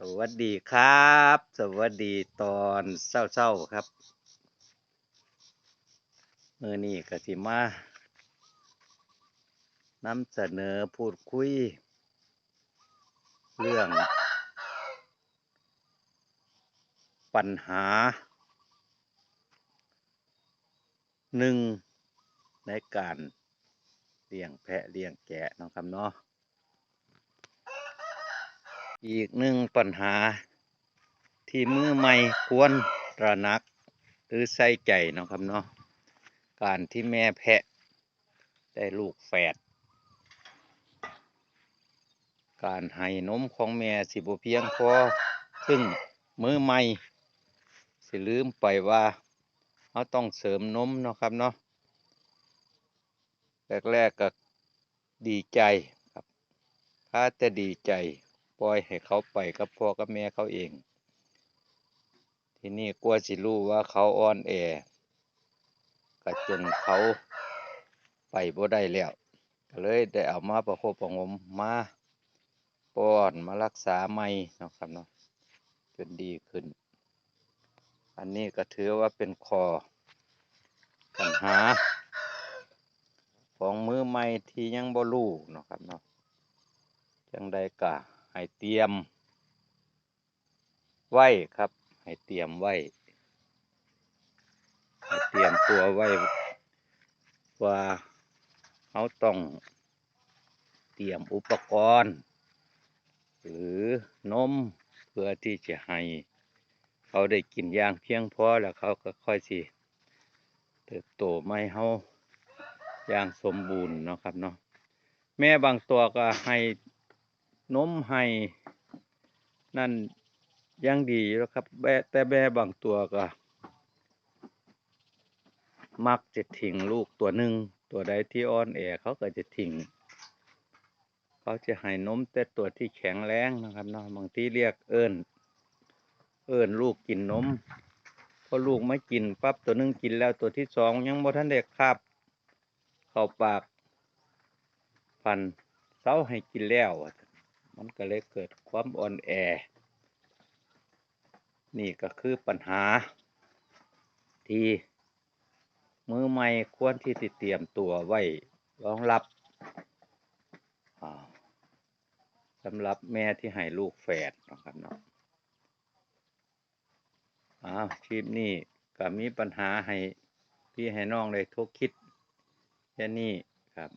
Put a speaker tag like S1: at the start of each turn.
S1: สวัสดีครับ สวัสดีตอนเศร้าๆครับเมื่อนี้กสิมานำเสนอพูดคุย เรื่อง ปัญหาหนึ่งในการเลี้ยงแพะเลี้ยงแกะนะครับเนาะ อีกหนึ่งปัญหา ที่มือใหม่ควรระนัก หรือใส่ใจเนาะครับเนาะการที่แม่แพะ ได้ลูกแฝดการให้นมของแม่สิบเพียงพอซึ่งมือใหม่สิลืมไปว่าเขาต้องเสริมนมเนาะครับเนาะแรกๆก็ดีใจครับถ้าจะดีใจ ปล่อยให้เขาไปกับพ่อกับแม่เขาเอง ที่นี้กลัวสิรู้ว่าเขาอ่อนแอก็จนเขาไปบ่ได้แล้วก็เลยได้เอามาประคบประงมมาป้อนมารักษาใหม่นะครับเนาะจนดีขึ้น อันนี้ก็ถือว่าเป็นคอปัญหา ของมือใหม่ที่ยังบ่รู้นะครับเนาะจังใดกะ ให้เตรียม ไว้ครับ ให้เตรียมไว้ ให้เตรียมตัวไว้ ว่าเขาต้องเตรียมอุปกรณ์ หรือนมเพื่อที่จะให้เขาได้กินอย่างเพียงพอแล้วเขาก็ค่อยสิเติบโตไม่เขาอย่างสมบูรณ์เนาะครับเนาะแม่บางตัวก็ให้ นมให้นั่นยังดีแล้วครับแบแต่แบบางตัวก็ มักจะทิ้งลูกตัวหนึ่งตัวใดที่อ่อนแอเขาก็จะทิ้งเขาจะให้นมแต่ตัวที่แข็งแรงนะครับเนาะบางทีเรียกเอิญเอิญลูกกินนมพอลูกไม่กินปั๊บตัวหนึงกินแล้วตัวที่สองยังบ่ทันได้คาบเข้าปากพันเสาให้กินแล้วอะ มันก็เลยเกิดความอ่อนแอ นี่ก็คือปัญหา ที่มือใหม่ควรที่จะเตรียมตัวไว้รองรับสำหรับแม่ที่ให้ลูกแฝดนะครับเนาะอ้าวคลิปนี้ก็มีปัญหาให้พี่ให้น้องได้ทบคิดแค่นี้ครับ